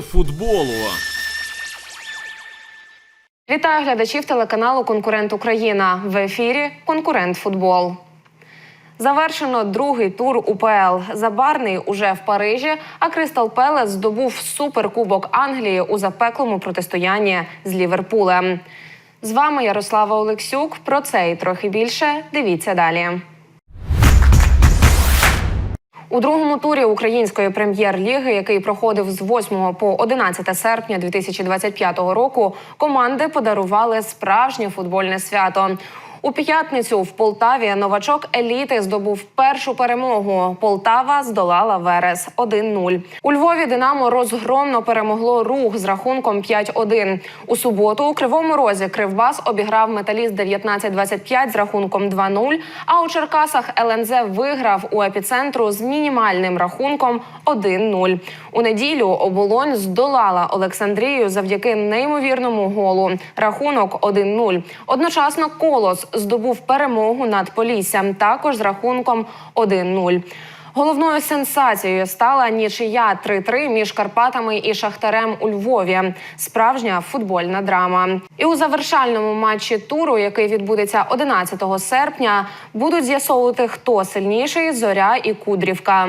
Футболу. Вітаю глядачів телеканалу Конкурент Україна в ефірі Конкурент Футбол. Завершено другий тур УПЛ. Забарний уже в Парижі, а Кристал Пелес здобув суперкубок Англії у запеклому протистоянні з Ліверпулем. З вами Ярослава Олексюк. Про це і трохи більше. Дивіться далі. У другому турі української прем'єр-ліги, який проходив з 8 по 11 серпня 2025 року, команди подарували справжнє футбольне свято. У п'ятницю в Полтаві новачок еліти здобув першу перемогу. Полтава здолала Верес 1-0. У Львові Динамо розгромно перемогло рух з рахунком 5-1. У суботу у Кривому Розі Кривбас обіграв металіст 19-25 з рахунком 2-0, А у Черкасах ЛНЗ виграв у епіцентру з мінімальним рахунком 1-0. У неділю оболонь здолала Олександрію завдяки неймовірному голу. Рахунок 1-0. Одночасно колос здобув перемогу над Поліссям, також з рахунком 1-0. Головною сенсацією стала нічия 3-3 між Карпатами і Шахтарем у Львові. Справжня футбольна драма. І у завершальному матчі туру, який відбудеться 11 серпня, будуть з'ясовувати, хто сильніший зоря і Кудрівка.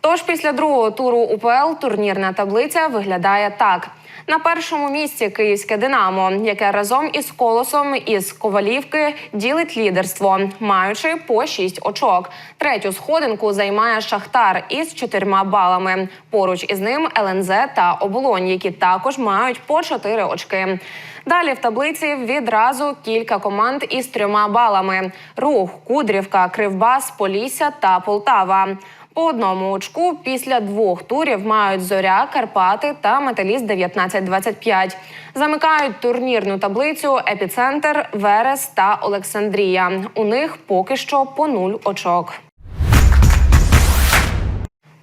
Тож після другого туру УПЛ турнірна таблиця виглядає так. На першому місці київське Динамо, яке разом із колосом із Ковалівки ділить лідерство, маючи по 6 очок. Третю сходинку займає Шахтар із чотирма балами. Поруч із ним ЛНЗ та Оболонь, які також мають по 4 очки. Далі в таблиці відразу кілька команд із трьома балами: Рух, Кудрівка, Кривбас, Полісся та Полтава. По одному очку після двох турів мають зоря, Карпати та Металіст 19-25. Замикають турнірну таблицю Епіцентр, Верес та Олександрія. У них поки що по нуль очок.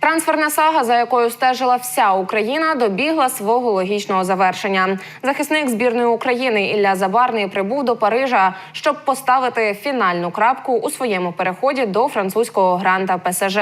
Трансферна сага, за якою стежила вся Україна, добігла свого логічного завершення. Захисник збірної України Ілля Забарний прибув до Парижа, щоб поставити фінальну крапку у своєму переході до французького гранта ПСЖ.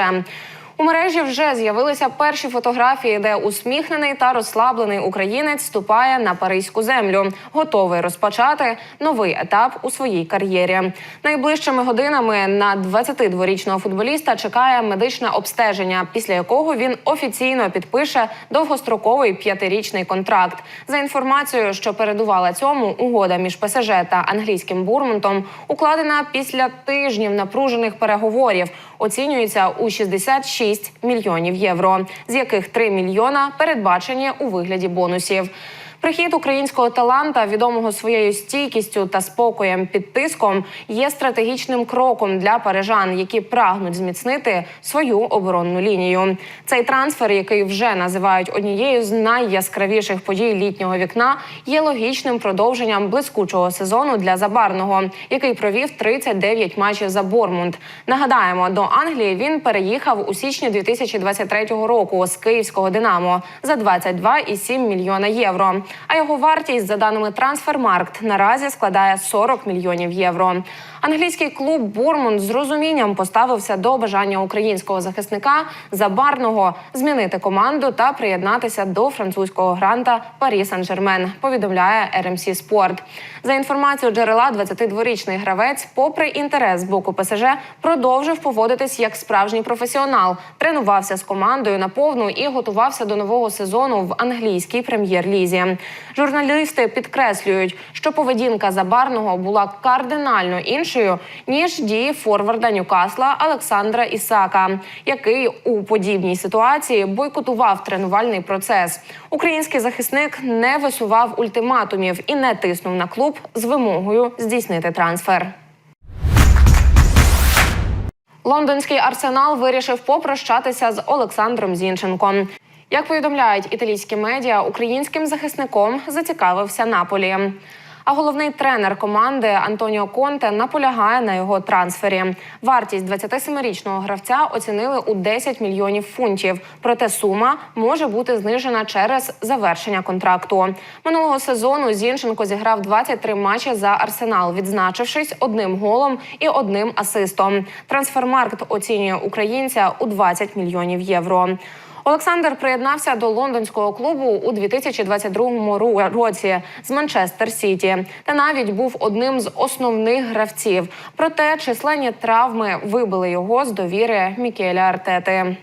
У мережі вже з'явилися перші фотографії, де усміхнений та розслаблений українець ступає на паризьку землю, готовий розпочати новий етап у своїй кар'єрі. Найближчими годинами на 22-річного футболіста чекає медичне обстеження, після якого він офіційно підпише довгостроковий п'ятирічний контракт. За інформацією, що передувала цьому, угода між ПСЖ та англійським бурмонтом укладена після тижнів напружених переговорів. Оцінюється у 66 мільйонів євро, з яких 3 мільйона передбачені у вигляді бонусів. Прихід українського таланта, відомого своєю стійкістю та спокоєм під тиском, є стратегічним кроком для парижан, які прагнуть зміцнити свою оборонну лінію. Цей трансфер, який вже називають однією з найяскравіших подій літнього вікна, є логічним продовженням блискучого сезону для забарного, який провів 39 матчів за Бормунд. Нагадаємо, до Англії він переїхав у січні 2023 року з київського Динамо за 22,7 мільйона євро. А його вартість, за даними Трансфермаркт, наразі складає 40 мільйонів євро. Англійський клуб Бормунд з розумінням поставився до бажання українського захисника Забарного змінити команду та приєднатися до французького гранта Парі Сан-Жермен. Повідомляє RMC Спорт. За інформацією джерела, 22-річний гравець, попри інтерес з боку ПСЖ, продовжив поводитись як справжній професіонал, тренувався з командою на повну і готувався до нового сезону в англійській прем'єр-лізі. Журналісти підкреслюють, що поведінка забарного була кардинально іншою ніж дії форварда Ньюкасла Олександра Ісака, який у подібній ситуації бойкотував тренувальний процес. Український захисник не висував ультиматумів і не тиснув на клуб з вимогою здійснити трансфер. Лондонський арсенал вирішив попрощатися з Олександром Зінченком. Як повідомляють італійські медіа, українським захисником зацікавився Наполі. А головний тренер команди Антоніо Конте наполягає на його трансфері. Вартість 27-річного гравця оцінили у 10 мільйонів фунтів. Проте сума може бути знижена через завершення контракту. Минулого сезону Зінченко зіграв 23 матчі за арсенал, відзначившись одним голом і одним асистом. Трансфермаркт оцінює українця у 20 мільйонів євро. Олександр приєднався до лондонського клубу у 2022 ру- році з Манчестер Сіті та навіть був одним з основних гравців. Проте численні травми вибили його з довіри Мікеля Артети.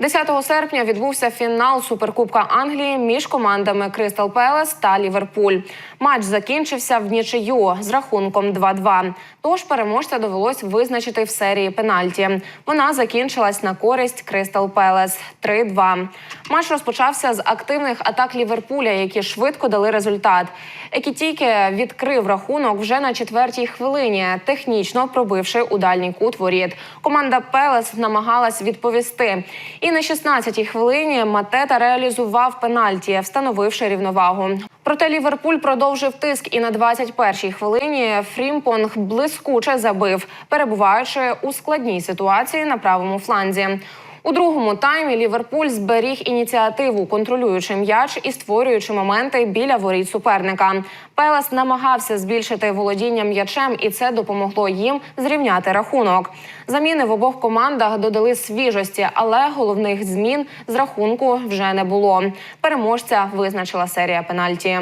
10 серпня відбувся фінал Суперкубка Англії між командами Кристал Пелес та Ліверпуль. Матч закінчився в нічию з рахунком 2-2. Тож переможця довелось визначити в серії пенальті. Вона закінчилась на користь Кристал Пелес 3-2. Матч розпочався з активних атак Ліверпуля, які швидко дали результат. Екітіке відкрив рахунок вже на четвертій хвилині, технічно пробивши у дальній кут воріт. Команда Пелес намагалась відповісти. І на 16-й хвилині Матета реалізував пенальті, встановивши рівновагу. Проте Ліверпуль продовжив тиск і на 21-й хвилині Фрімпонг блискуче забив, перебуваючи у складній ситуації на правому фланзі. У другому таймі Ліверпуль зберіг ініціативу, контролюючи м'яч і створюючи моменти біля воріт суперника. Пелес намагався збільшити володіння м'ячем, і це допомогло їм зрівняти рахунок. Заміни в обох командах додали свіжості, але головних змін з рахунку вже не було. Переможця визначила серія пенальті.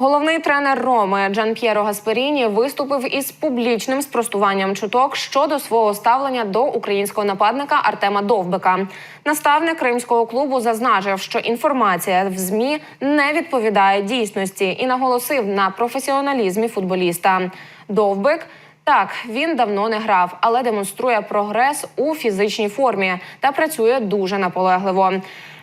Головний тренер Роми Джан П'єро Гасперіні виступив із публічним спростуванням чуток щодо свого ставлення до українського нападника Артема Довбика. Наставник кримського клубу зазначив, що інформація в змі не відповідає дійсності і наголосив на професіоналізмі футболіста. Довбик. Так, він давно не грав, але демонструє прогрес у фізичній формі та працює дуже наполегливо.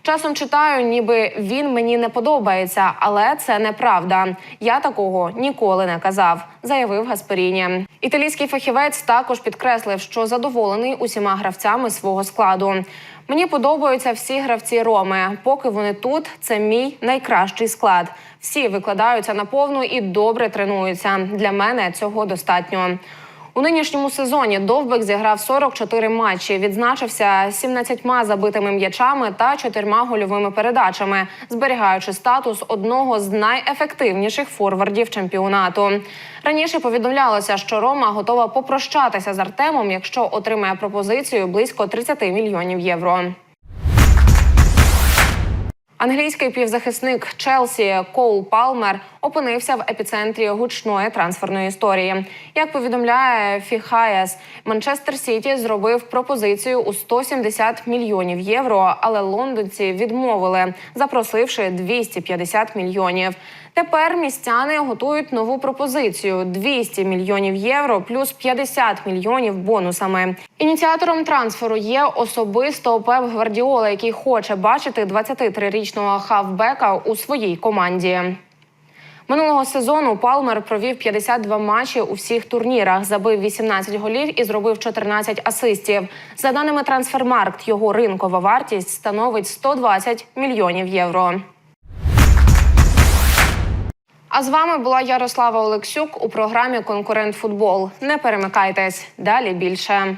Часом читаю, ніби він мені не подобається, але це неправда. Я такого ніколи не казав, заявив Гасперіні. Італійський фахівець також підкреслив, що задоволений усіма гравцями свого складу. Мені подобаються всі гравці Роми. Поки вони тут, це мій найкращий склад. Всі викладаються на повну і добре тренуються. Для мене цього достатньо. У нинішньому сезоні Довбек зіграв 44 матчі, відзначився 17 забитими м'ячами та 4 гольовими передачами, зберігаючи статус одного з найефективніших форвардів чемпіонату. Раніше повідомлялося, що Рома готова попрощатися з Артемом, якщо отримає пропозицію близько 30 мільйонів євро. Англійський півзахисник Челсі Коул Палмер опинився в епіцентрі гучної трансферної історії. Як повідомляє Фіхаєс, Манчестер Сіті зробив пропозицію у 170 мільйонів євро, але лондонці відмовили, запросивши 250 мільйонів. Тепер містяни готують нову пропозицію: 200 мільйонів євро плюс 50 мільйонів бонусами. Ініціатором трансферу є особисто Пеп Гвардіола, який хоче бачити 23-річного хавбека у своїй команді. Минулого сезону Палмер провів 52 матчі у всіх турнірах, забив 18 голів і зробив 14 асистів. За даними Трансфермаркт, його ринкова вартість становить 120 мільйонів євро. А з вами була Ярослава Олексюк у програмі Конкурент Футбол. Не перемикайтесь далі більше.